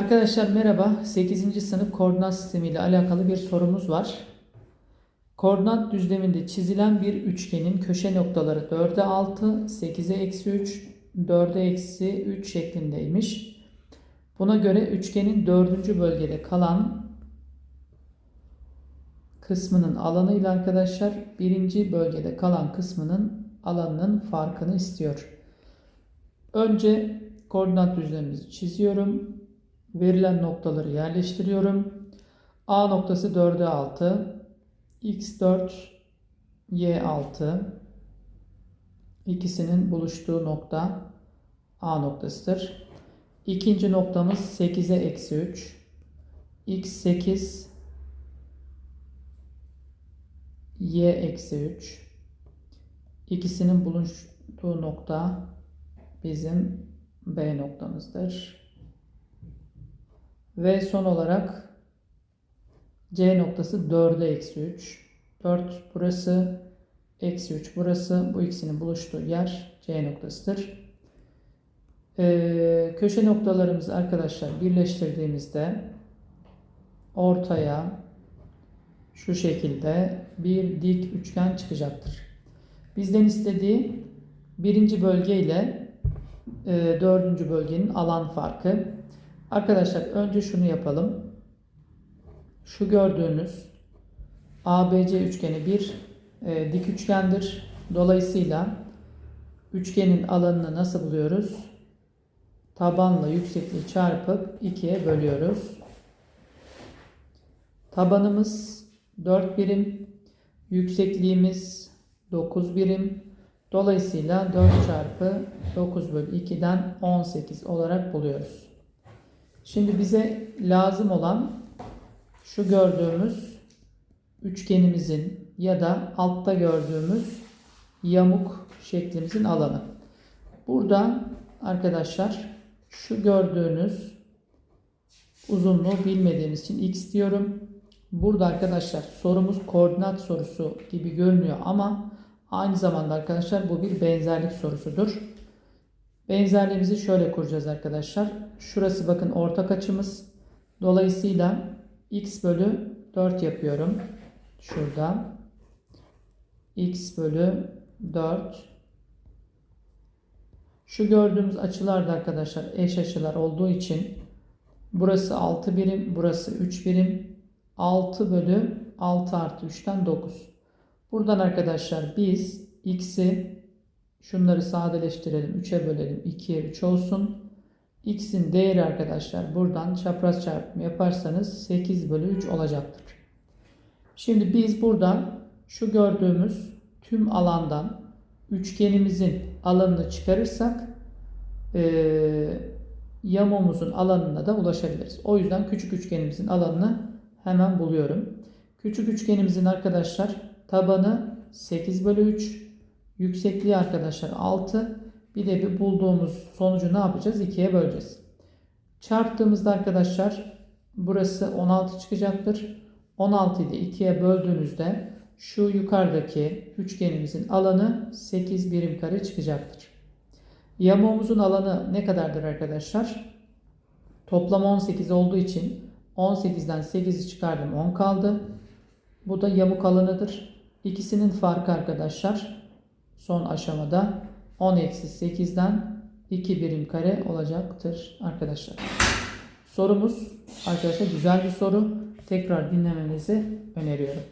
Arkadaşlar merhaba. 8. sınıf koordinat sistemi ile alakalı bir sorumuz var. Koordinat düzleminde çizilen bir üçgenin köşe noktaları 4'e 6, 8'e eksi 3, 4'e eksi 3 şeklindeymiş. Buna göre üçgenin dördüncü bölgede kalan kısmının alanıyla arkadaşlar birinci bölgede kalan kısmının alanının farkını istiyor. Önce koordinat düzlemimizi çiziyorum. Verilen noktaları yerleştiriyorum. A noktası 4'e 6, x4, y6 ikisinin buluştuğu nokta A noktasıdır. İkinci noktamız 8'e eksi 3, x8, y eksi 3 ikisinin buluştuğu nokta bizim B noktamızdır. Ve son olarak C noktası 4'e eksi 3. 4 burası, eksi 3 burası. Bu ikisinin buluştuğu yer C noktasıdır. Ee, köşe noktalarımızı arkadaşlar birleştirdiğimizde ortaya şu şekilde bir dik üçgen çıkacaktır. Bizden istediği birinci bölge ile e, dördüncü bölgenin alan farkı. Arkadaşlar önce şunu yapalım. Şu gördüğünüz ABC üçgeni bir e, dik üçgendir. Dolayısıyla üçgenin alanını nasıl buluyoruz? Tabanla yüksekliği çarpıp 2'ye bölüyoruz. Tabanımız 4 birim, yüksekliğimiz 9 birim. Dolayısıyla 4 çarpı 9 bölü 2'den 18 olarak buluyoruz. Şimdi bize lazım olan şu gördüğümüz üçgenimizin ya da altta gördüğümüz yamuk şeklimizin alanı. Burada arkadaşlar şu gördüğünüz uzunluğu bilmediğimiz için x diyorum. Burada arkadaşlar sorumuz koordinat sorusu gibi görünüyor ama aynı zamanda arkadaşlar bu bir benzerlik sorusudur. Benzerliğimizi şöyle kuracağız arkadaşlar. Şurası bakın ortak açımız. Dolayısıyla x bölü 4 yapıyorum. Şurada. x bölü 4. Şu gördüğümüz açılar da arkadaşlar eş açılar olduğu için burası 6 birim, burası 3 birim. 6 bölü 6 artı 3'ten 9. Buradan arkadaşlar biz x'i şunları sadeleştirelim. 3'e bölelim. 2'ye 3 olsun. x'in değeri arkadaşlar buradan çapraz çarpımı yaparsanız 8 bölü 3 olacaktır. Şimdi biz buradan şu gördüğümüz tüm alandan üçgenimizin alanını çıkarırsak e, yamuğumuzun alanına da ulaşabiliriz. O yüzden küçük üçgenimizin alanını hemen buluyorum. Küçük üçgenimizin arkadaşlar tabanı 8 bölü 3. Yüksekliği arkadaşlar 6. Bir de bir bulduğumuz sonucu ne yapacağız? 2'ye böleceğiz. Çarptığımızda arkadaşlar burası 16 çıkacaktır. 16'yı da 2'ye böldüğünüzde şu yukarıdaki üçgenimizin alanı 8 birim kare çıkacaktır. Yamuğumuzun alanı ne kadardır arkadaşlar? Toplam 18 olduğu için 18'den 8'i çıkardım 10 kaldı. Bu da yamuk alanıdır. İkisinin farkı arkadaşlar son aşamada 10 eksi 8'den 2 birim kare olacaktır arkadaşlar. Sorumuz arkadaşlar güzel bir soru. Tekrar dinlemenizi öneriyorum.